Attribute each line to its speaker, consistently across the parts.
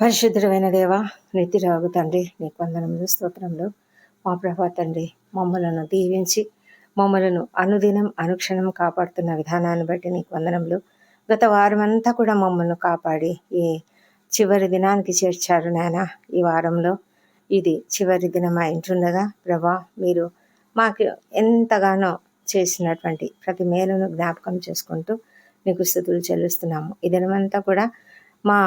Speaker 1: పరిశుద్ధుడమైన దేవ నిత్యరాగు తండ్రి నీకు వందనములు స్తోత్రంలో మా ప్రభా తండ్రి మమ్మలను దీవించి మమ్మలను అనుదినం అనుక్షణం కాపాడుతున్న విధానాన్ని బట్టి నీకు వందనములు. గత వారం అంతా కూడా మమ్మల్ని కాపాడి ఈ చివరి దినానికి చేర్చారు నాయన. ఈ వారంలో ఇది చివరి దినం అయింటుండగా ప్రభా మీరు మాకు ఎంతగానో చేసినటువంటి ప్రతి మేలును జ్ఞాపకం చేసుకుంటూ నీకు స్థుతులు చెల్లిస్తున్నాము. ఈ దినమంతా కూడా మా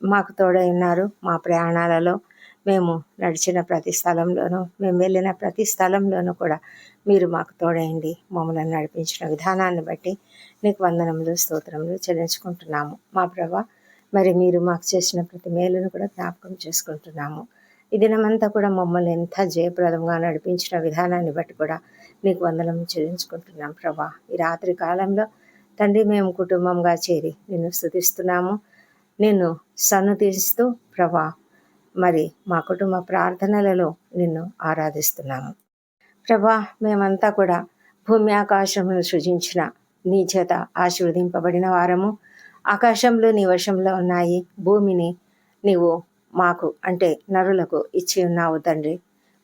Speaker 1: మాకు తోడై ఉన్నారు మా ప్రయాణాలలో. మేము నడిచిన ప్రతి స్థలంలోనూ మేము వెళ్ళిన ప్రతి స్థలంలోనూ కూడా మీరు మాకు తోడైండి. మమ్మల్ని నడిపించిన విధానాన్ని బట్టి నీకు వందనములు స్తోత్రములు చెల్లించుకుంటున్నాము. మా ప్రభా మరి మీరు మాకు చేసిన ప్రతి మేలును కూడా జ్ఞాపకం చేసుకుంటున్నాము. ఈ దినమంతా కూడా మమ్మల్ని ఎంత జయప్రదంగా నడిపించిన విధానాన్ని బట్టి కూడా నీకు వందనం చెల్లించుకుంటున్నాం ప్రభా. ఈ రాత్రి కాలంలో తండ్రి మేము కుటుంబంగా చేరి నిన్ను స్థుతిస్తున్నాము. నిన్ను సన్నతిస్తూ ప్రభా మరి మా కుటుంబ ప్రార్థనలలో నిన్ను ఆరాధిస్తున్నాము. ప్రభా మేమంతా కూడా భూమి ఆకాశమును సృజించిన నీ చేత ఆశీర్వదింపబడిన వారము. ఆకాశంలో నీ వశంలో ఉన్నాయి భూమిని నీవు మాకు అంటే నరులకు ఇచ్చి ఉన్నావు తండ్రి.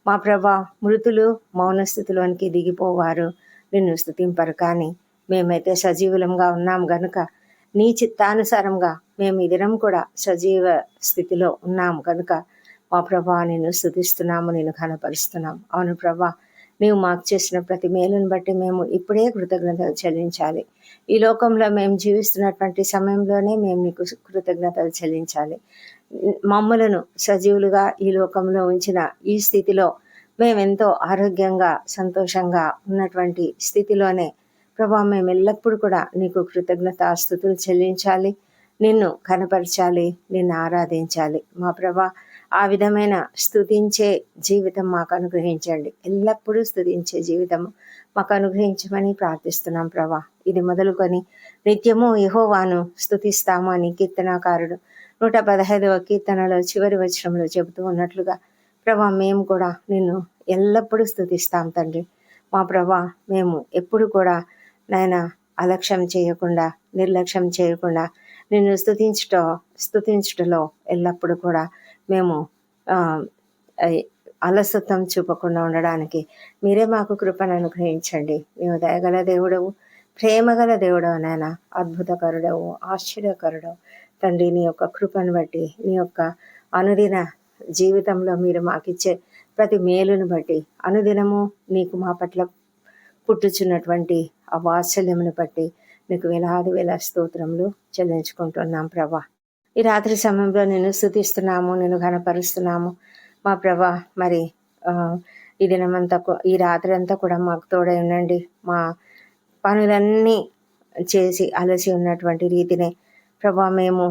Speaker 1: మా ప్రభా మృతులు మౌనస్థితిలోనికి దిగిపోవారు. నిన్ను స్థుతింపరు కానీ మేమైతే సజీవులంగా ఉన్నాం గనుక నీ చిత్తానుసారంగా మేము ఈ దినం కూడా సజీవ స్థితిలో ఉన్నాము. కనుక మా ప్రభా నేను స్థుతిస్తున్నాము నేను ఘనపరుస్తున్నాము. అవును ప్రభా నీవు మాకు చేసిన ప్రతి మేలును బట్టి మేము ఇప్పుడే కృతజ్ఞతలు చెల్లించాలి. ఈ లోకంలో మేము జీవిస్తున్నటువంటి సమయంలోనే మేము నీకు కృతజ్ఞతలు చెల్లించాలి. మమ్మలను సజీవులుగా ఈ లోకంలో ఉంచిన ఈ స్థితిలో మేమెంతో ఆరోగ్యంగా సంతోషంగా ఉన్నటువంటి స్థితిలోనే ప్రభా మేము ఎల్లప్పుడూ కూడా నీకు కృతజ్ఞత స్థుతులు చెల్లించాలి. నిన్ను కనపరచాలి నిన్ను ఆరాధించాలి. మా ప్రభా ఆ విధమైన స్థుతించే జీవితం మాకు అనుగ్రహించండి. ఎల్లప్పుడూ స్థుతించే జీవితం మాకు అనుగ్రహించమని ప్రార్థిస్తున్నాం ప్రభా. ఇది మొదలుకొని నిత్యము యహోవాను స్థుతిస్తాము అని కీర్తనాకారుడు నూట పదహైదవ కీర్తనలో చివరి వచనంలో చెబుతూ ఉన్నట్లుగా ప్రభా మేము కూడా నిన్ను ఎల్లప్పుడూ స్థుతిస్తాం తండ్రి. మా ప్రభా మేము ఎప్పుడు కూడా నాయన అలక్ష్యం చేయకుండా నిర్లక్ష్యం చేయకుండా నిన్ను స్థుతించుట స్థుతించుటలో ఎల్లప్పుడూ కూడా మేము అలసత్వం చూపకుండా ఉండడానికి మీరే మాకు కృపను అనుగ్రహించండి. మేము దయగల దేవుడవు ప్రేమగల దేవుడవు నాయన అద్భుతకరుడవు ఆశ్చర్యకరుడవు. తండ్రి నీ యొక్క కృపను బట్టి నీ యొక్క అనుదిన జీవితంలో మీరు మాకిచ్చే ప్రతి మేలును బట్టి అనుదినము నీకు మా పట్ల పుట్టుచున్నటువంటి ఆ వాత్సల్యమును బట్టి నీకు వేలాది వేల స్తోత్రములు చెల్లించుకుంటున్నాం ప్రభా. ఈ రాత్రి సమయంలో నేను స్థుతిస్తున్నాము నేను ఘనపరుస్తున్నాము. మా ప్రభా మరి ఈ దినమంతా ఈ రాత్రి అంతా కూడా మాకు తోడై ఉండండి. మా పనులన్నీ చేసి అలసి ఉన్నటువంటి రీతినే ప్రభా మేము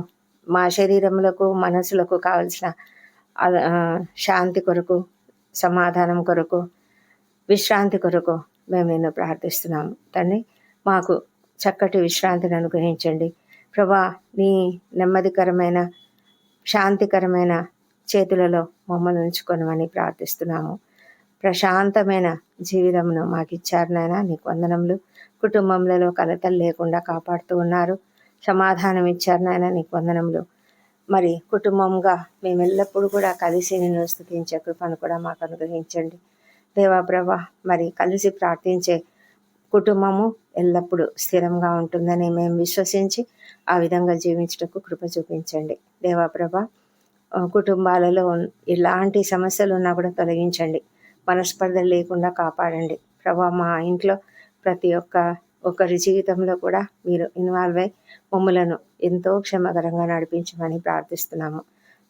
Speaker 1: మా శరీరములకు మనసులకు కావలసిన శాంతి కొరకు సమాధానం కొరకు విశ్రాంతి కొరకు మేము నిన్ను ప్రార్థిస్తున్నాము. తండ్రి మాకు చక్కటి విశ్రాంతిని అనుగ్రహించండి. ప్రభా నీ నెమ్మదికరమైన శాంతికరమైన చేతులలో మమ్మల్ని ఉంచుకొనమని ప్రార్థిస్తున్నాము. ప్రశాంతమైన జీవితమును మాకు ఇచ్చారు నాయన. నీకు వందనములు. కుటుంబంలో కలతలు లేకుండా కాపాడుతూ ఉన్నారు. సమాధానం ఇచ్చారు నాయన. నీకు వందనములు. మరి కుటుంబంగా మేము ఎల్లప్పుడూ కూడా కలిసి నిన్ను స్థుతించే కృపను కూడా మాకు అనుగ్రహించండి. దేవాప్రభ మరి కలిసి ప్రార్థించే కుటుంబము ఎల్లప్పుడూ స్థిరంగా ఉంటుందని మేము విశ్వసించి ఆ విధంగా జీవించటకు కృప చూపించండి. దేవాప్రభ కుటుంబాలలో ఎలాంటి సమస్యలు ఉన్నా కూడా తొలగించండి. మనస్పర్ధ లేకుండా కాపాడండి. ప్రభా మా ఇంట్లో ప్రతి ఒక్క ఒకరి జీవితంలో కూడా మీరు ఇన్వాల్వ్ అయి మమ్మలను ఎంతో క్షమకరంగా నడిపించమని ప్రార్థిస్తున్నాము.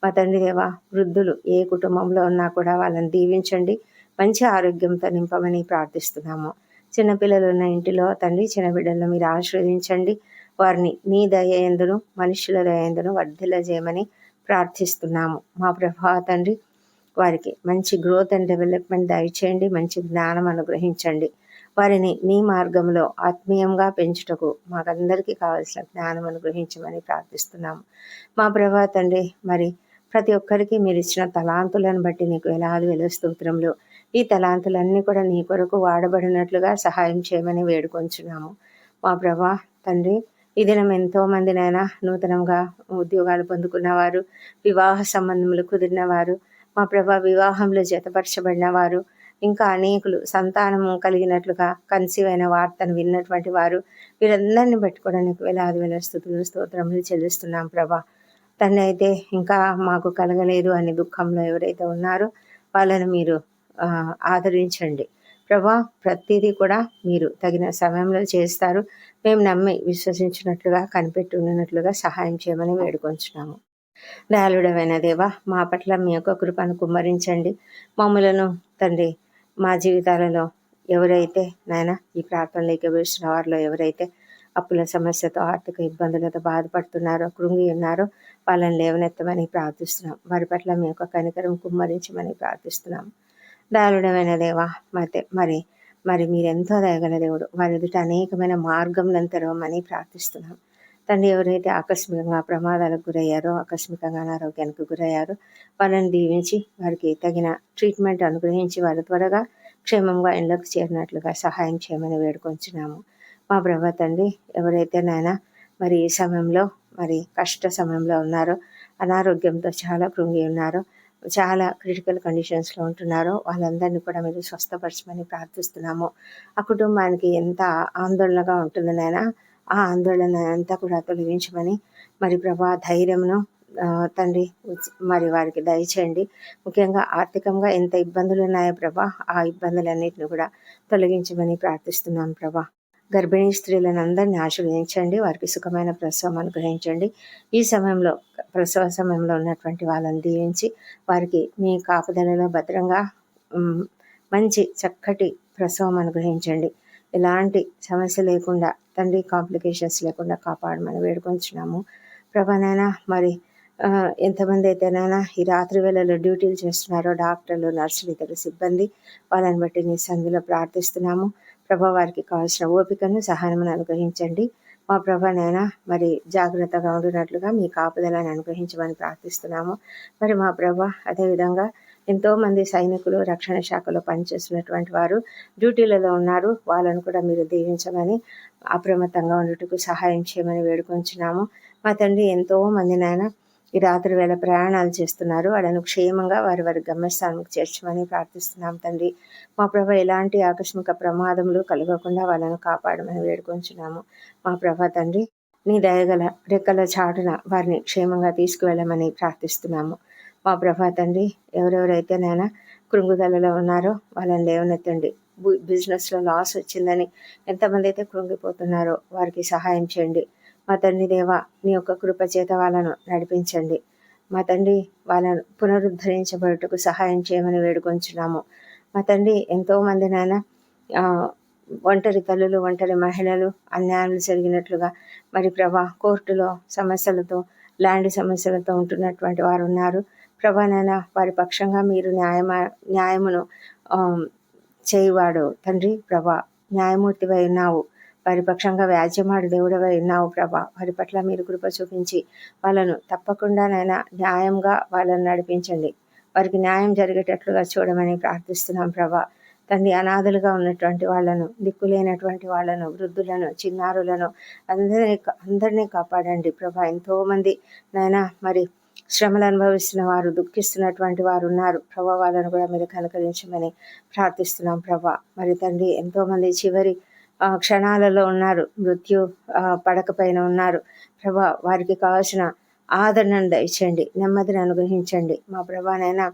Speaker 1: మా తండ్రి దేవ వృద్ధులు ఏ కుటుంబంలో ఉన్నా కూడా వాళ్ళని దీవించండి. మంచి ఆరోగ్యంతో నింపమని ప్రార్థిస్తున్నాము. చిన్నపిల్లలు ఉన్న ఇంటిలో తండ్రి చిన్న బిడ్డలను మీరు ఆశీర్వదించండి. వారిని నీ దయ ఎందును మనుషుల దయ ఎందును వర్ధిల చేయమని ప్రార్థిస్తున్నాము. మా ప్రభా తండ్రి వారికి మంచి గ్రోత్ అండ్ డెవలప్మెంట్ దయచేయండి. మంచి జ్ఞానం అనుగ్రహించండి. వారిని నీ మార్గంలో ఆత్మీయంగా పెంచుటకు మాకందరికీ కావలసిన జ్ఞానం అనుగ్రహించమని ప్రార్థిస్తున్నాము. మా ప్రభా తండ్రి మరి ప్రతి ఒక్కరికి మీరు ఇచ్చిన తలాంతులను బట్టి నీకు ఎలాది వెల స్తోత్రములు ఈ తలాంతులన్నీ కూడా నీ కొరకు వాడబడినట్లుగా సహాయం చేయమని వేడుకొంచున్నాము. మా ప్రభా తండ్రి ఈ దినం ఎంతో నూతనంగా ఉద్యోగాలు పొందుకున్నవారు వివాహ సంబంధములు కుదిరిన వారు మా ప్రభా వివాహంలో జతపరచబడిన వారు ఇంకా అనేకులు సంతానము కలిగినట్లుగా కన్సీవ్ అయిన వార్తను విన్నటువంటి వారు వీరందరినీ పెట్టుకోవడానికి వేలాది వేల స్థుతులు స్తోత్రములు చెల్లిస్తున్నాం ప్రభా. తన్ని అయితే ఇంకా మాకు కలగలేదు అనే దుఃఖంలో ఎవరైతే ఉన్నారో వాళ్ళని మీరు ఆదరించండి. ప్రభా ప్రతిదీ కూడా మీరు తగిన సమయంలో చేస్తారు. మేము నమ్మి విశ్వసించినట్లుగా కనిపెట్టి ఉన్నట్లుగా సహాయం చేయమని వేడుకొంచున్నాము. దయాళుడమైన దేవ మా పట్ల మీ యొక్క కృపను కుమ్మరించండి. మమ్మలను తండ్రి మా జీవితాలలో ఎవరైతే నాయన ఈ ప్రార్థనలోకి వేసిన వారిలో ఎవరైతే అప్పుల సమస్యతో ఆర్థిక ఇబ్బందులతో బాధపడుతున్నారో కృంగి ఉన్నారో వాళ్ళని లేవనెత్తమని ప్రార్థిస్తున్నాం. వారి పట్ల మీ యొక్క కనికరం కుమ్మరించమని ప్రార్థిస్తున్నాం. దయాళుడమైన దేవా మతే మరి మరి మీరెంతో దయగల దేవుడు. వారి ఎదుట అనేకమైన మార్గంలను తెరవమని ప్రార్థిస్తున్నాం. తండ్రి ఎవరైతే ఆకస్మికంగా ప్రమాదాలకు గురయ్యారో ఆకస్మికంగా అనారోగ్యానికి గురయ్యారో వాళ్ళని దీవించి వారికి తగిన ట్రీట్మెంట్ అనుగ్రహించి వారు త్వరగా క్షేమంగా ఇండ్లకు చేరినట్లుగా సహాయం చేయమని వేడుకొంచున్నాము. మా ప్రభా తండ్రి ఎవరైతే నాయన మరి ఈ సమయంలో మరి కష్ట సమయంలో ఉన్నారో అనారోగ్యంతో చాలా కృంగి ఉన్నారో చాలా క్రిటికల్ కండిషన్స్లో ఉంటున్నారో వాళ్ళందరినీ కూడా మీరు స్వస్థపరచమని ప్రార్థిస్తున్నాము. ఆ కుటుంబానికి ఎంత ఆందోళనగా ఉంటుంది నాయన ఆ ఆందోళన అంతా కూడా తొలగించమని మరి ప్రభా ధైర్యమును తండ్రి మరి వారికి దయచేయండి. ముఖ్యంగా ఆర్థికంగా ఎంత ఇబ్బందులు ఉన్నాయో ప్రభా ఆ ఇబ్బందులన్నింటినీ కూడా తొలగించమని ప్రార్థిస్తున్నాం ప్రభా. గర్భిణీ స్త్రీలను అందరినీ ఆశీర్వదించండి. వారికి సుఖమైన ప్రసవం అనుగ్రహించండి. ఈ సమయంలో ప్రసవ సమయంలో ఉన్నటువంటి వాళ్ళని దీవించి వారికి మీ కాపుదలలో భద్రంగా మంచి చక్కటి ప్రసవం అనుగ్రహించండి. ఎలాంటి సమస్య లేకుండా తండ్రి కాంప్లికేషన్స్ లేకుండా కాపాడమని వేడుకొంచున్నాము. ప్రభానైనా మరి ఎంతమంది అయితేనైనా ఈ రాత్రి వేళలో డ్యూటీలు చేస్తున్నారో డాక్టర్లు నర్సులు ఇతర సిబ్బంది వాళ్ళని బట్టి నీ సంధిలో ప్రార్థిస్తున్నాము. ప్రభా వారికి కావాల్సిన ఓపికను సహనమును అనుగ్రహించండి. మా ప్రభానైనా మరి జాగ్రత్తగా ఉండినట్లుగా మీ కాపుదలను అనుగ్రహించమని ప్రార్థిస్తున్నాము. మరి మా ప్రభా అదేవిధంగా ఎంతోమంది సైనికులు రక్షణ శాఖలో పనిచేస్తున్నటువంటి వారు డ్యూటీలలో ఉన్నారు. వాళ్ళను కూడా మీరు దీవించమని అప్రమత్తంగా ఉండటకు సహాయం చేయమని వేడుకొంచున్నాము. మా తండ్రి ఎంతో మంది నాయన ఈ రాత్రి వేళ ప్రయాణాలు చేస్తున్నారు. వాళ్ళను క్షేమంగా వారి వారి గమ్యస్థానానికి చేర్చమని ప్రార్థిస్తున్నాం తండ్రి. మా ప్రభ ఎలాంటి ఆకస్మిక ప్రమాదములు కలగకుండా వాళ్ళను కాపాడమని వేడుకొంచున్నాము. మా ప్రభ తండ్రి నీ దయగల రెక్కల చాటున వారిని క్షేమంగా తీసుకువెళ్ళమని ప్రార్థిస్తున్నాము. మా ప్రభా తండ్రి ఎవరెవరైతే నైనా కృంగుదలలో ఉన్నారో వాళ్ళని లేవనెత్తండి. బిజినెస్లో లాస్ వచ్చిందని ఎంతమంది అయితే కృంగిపోతున్నారో వారికి సహాయం చేయండి. మా తండ్రి దేవా నీ యొక్క కృపచేత వాళ్ళను నడిపించండి. మా తండ్రి వాళ్ళను పునరుద్ధరించబడుటకు సహాయం చేయమని వేడుకొంచున్నాము. మా తండ్రి ఎంతోమంది నాయన ఒంటరి తల్లులు ఒంటరి మహిళలు అన్యాయాలు జరిగినట్లుగా మరి ప్రభా కోర్టులో సమస్యలతో ల్యాండ్ సమస్యలతో ఉంటున్నటువంటి వారు ఉన్నారు. ప్రభా నాయన వారి పక్షంగా మీరు న్యాయమ న్యాయమును చేయువాడు. తండ్రి ప్రభా న్యాయమూర్తివై ఉన్నావు. వారి పక్షంగా వ్యాజ్యమాడు దేవుడవై ఉన్నావు ప్రభా. వారి పట్ల మీరు కృప చూపించి వాళ్ళను తప్పకుండానైనా న్యాయంగా వాళ్ళను నడిపించండి. వారికి న్యాయం జరిగేటట్లుగా చూడమని ప్రార్థిస్తున్నాం ప్రభా. తండ్రి అనాథలుగా ఉన్నటువంటి వాళ్ళను దిక్కులేనటువంటి వాళ్ళను వృద్ధులను చిన్నారులను అందరినీ అందరినీ కాపాడండి ప్రభా. ఎంతోమంది నాయన మరి శ్రమలు అనుభవిస్తున్న వారు దుఃఖిస్తున్నటువంటి వారు ఉన్నారు. ప్రభా వాళ్ళను కూడా మీరు కనుకరించమని ప్రార్థిస్తున్నాం ప్రభా. మరి తండ్రి ఎంతోమంది చివరి క్షణాలలో ఉన్నారు. మృత్యు పడకపైన ఉన్నారు. ప్రభా వారికి కావాల్సిన ఆదరణను దయచేయండి. నెమ్మదిని అనుగ్రహించండి. మా ప్రభానైనా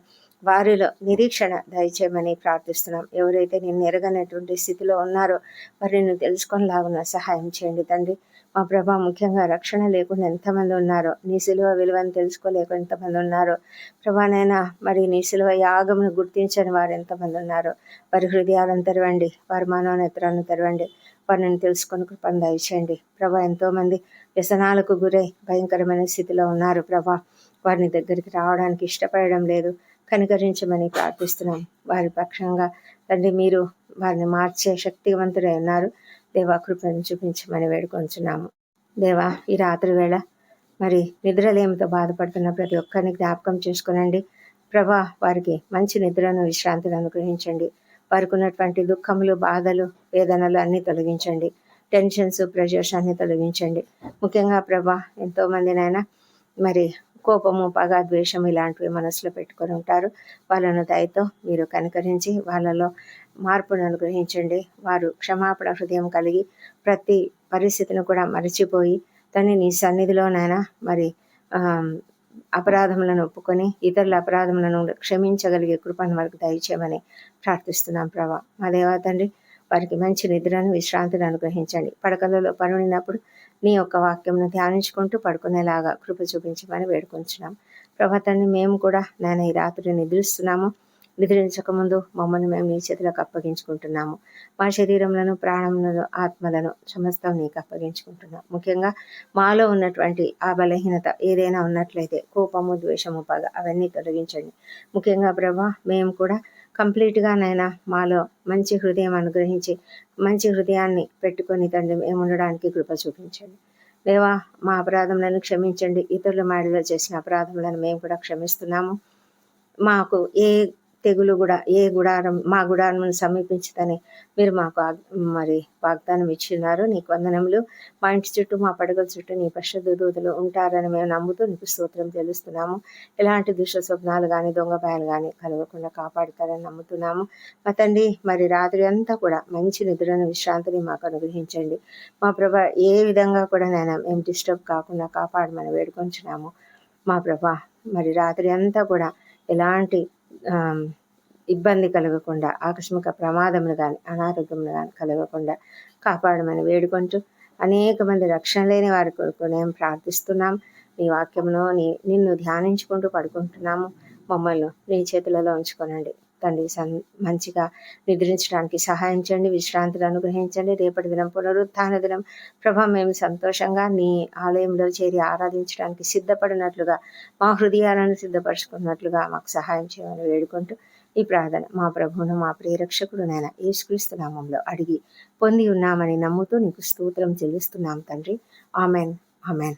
Speaker 1: వారిలో నిరీక్షణ దయచేయమని ప్రార్థిస్తున్నాం. ఎవరైతే నేను ఎరగనటువంటి స్థితిలో ఉన్నారో వారిని తెలుసుకొనిలాగున సహాయం చేయండి తండ్రి. మా ప్రభా ముఖ్యంగా రక్షణ లేకుండా ఎంతమంది ఉన్నారో నీ సిలువ విలువను తెలుసుకోలేక ఎంతమంది ఉన్నారో ప్రభానైనా మరి నీ సిలువ యాగమును గుర్తించని వారు ఎంతమంది ఉన్నారో వారి హృదయాలను తెరవండి వారి మనోనేత్రాలను తెరవండి వారిని తెలుసుకొని కృపను దయచేయండి. ప్రభా ఎంతోమంది వ్యసనాలకు గురై భయంకరమైన స్థితిలో ఉన్నారు ప్రభా. వారిని దగ్గరికి రావడానికి ఇష్టపడడం లేదు. కనికరించమని ప్రార్థిస్తున్నాం. వారి పక్షంగా తండ్రి మీరు వారిని మార్చే శక్తివంతుడై ఉన్నారు. దేవా కృపను చూపించమని వేడుకొంచున్నాము. దేవా ఈ రాత్రి వేళ మరి నిద్రలేమితో బాధపడుతున్న ప్రతి ఒక్కరిని జ్ఞాపకం చేసుకునండి. ప్రభా వారికి మంచి నిద్రను విశ్రాంతిని అనుగ్రహించండి. వారికి ఉన్నటువంటి దుఃఖములు బాధలు వేదనలు అన్నీ తొలగించండి. టెన్షన్స్ ప్రెషర్స్ అన్ని తొలగించండి. ముఖ్యంగా ప్రభా ఎంతోమంది మరి కోపము పగ ద్వేషం ఇలాంటివి మనసులో పెట్టుకొని ఉంటారు. వాళ్ళను దయతో మీరు కనుకరించి వాళ్ళలో మార్పును అనుగ్రహించండి. వారు క్షమాపణ హృదయం కలిగి ప్రతి పరిస్థితిని కూడా మరిచిపోయి తను నీ సన్నిధిలోనైనా మరి అపరాధములను ఒప్పుకొని ఇతరుల అపరాధములను క్షమించగలిగే కృపను వారికి దయచేయమని ప్రార్థిస్తున్నాం ప్రభా. మా దేవా తండ్రి వారికి మంచి నిద్రను విశ్రాంతిని అనుగ్రహించండి. పడకలలో పనుడినప్పుడు నీ యొక్క వాక్యంను ధ్యానించుకుంటూ పడుకునేలాగా కృప చూపించమని వేడుకుంటున్నాం ప్రభాతాన్ని మేము కూడా నేను ఈ రాత్రి నిద్రిస్తున్నాము. నిద్రించకముందు మమ్మల్ని మేము నీ చేతులకు అప్పగించుకుంటున్నాము. మా శరీరంలోను ప్రాణములను ఆత్మలను సమస్తం నీకు అప్పగించుకుంటున్నాం. ముఖ్యంగా మాలో ఉన్నటువంటి ఆ బలహీనత ఏదైనా ఉన్నట్లయితే కోపము ద్వేషము పగ అవన్నీ తొలగించండి. ముఖ్యంగా ప్రభా మేము కూడా కంప్లీట్గా నైనా మాలో మంచి హృదయం అనుగ్రహించి మంచి హృదయాన్ని పెట్టుకొని తండ్రి మేము ఉండడానికి కృప చూపించండి. దేవా మా అపరాధములను క్షమించండి. ఇతరుల మాడిలో చేసిన అపరాధములను మేము కూడా క్షమిస్తున్నాము. మాకు ఏ తెగులు కూడా ఏ గుడారం మా గుడారం సమీపించదని మీరు మాకు మరి వాగ్దానం ఇచ్చినారు. నీకు వందనములు. మా ఇంటి చుట్టూ మా పడగల చుట్టూ నీ పరిశుద్ధ దూతలు ఉంటారని మేము నమ్ముతూ నీకు స్తోత్రం తెలుస్తున్నాము. ఎలాంటి దుష్ట స్వప్నాలు కానీ దొంగ భయాలు కానీ కలగకుండా కాపాడుతారని నమ్ముతున్నాము. మా తండ్రి మరి రాత్రి అంతా కూడా మంచి నిద్రను విశ్రాంతిని మాకు అనుగ్రహించండి. మా ప్రభ ఏ విధంగా కూడా నేను మేము డిస్టర్బ్ కాకుండా కాపాడమని వేడుకొంచున్నాము. మా ప్రభ మరి రాత్రి అంతా కూడా ఎలాంటి ఇబ్బంది కలగకుండా ఆకస్మిక ప్రమాదములు కానీ అనారోగ్యములు కానీ కలగకుండా కాపాడమని వేడుకుంటూ అనేక మంది రక్షణ లేని వారి కొరకు మేము ప్రార్థిస్తున్నాం. నీ వాక్యమును నీ నిన్ను ధ్యానించుకుంటూ పడుకుంటున్నాము. మమ్మల్ని నీ చేతులలో ఉంచుకోనండి. తండ్రి మంచిగా నిద్రించడానికి సహాయం చేయండి విశ్రాంతిని అనుగ్రహించండి. రేపటి దినం పునరుత్థాన దినం. ప్రభా మేము సంతోషంగా నీ ఆలయంలో చేరి ఆరాధించడానికి సిద్ధపడినట్లుగా మా హృదయాలను సిద్ధపరచుకున్నట్లుగా మాకు సహాయం చేయమని వేడుకుంటూ ఈ ప్రార్థన మా ప్రభువును మా ప్రియరక్షకుడు నాయన యేసుక్రీస్తు నామంలో అడిగి పొంది ఉన్నామని నమ్ముతూ నీకు స్తోత్రం చెల్లిస్తున్నాం తండ్రి. ఆమెన్. ఆమెన్.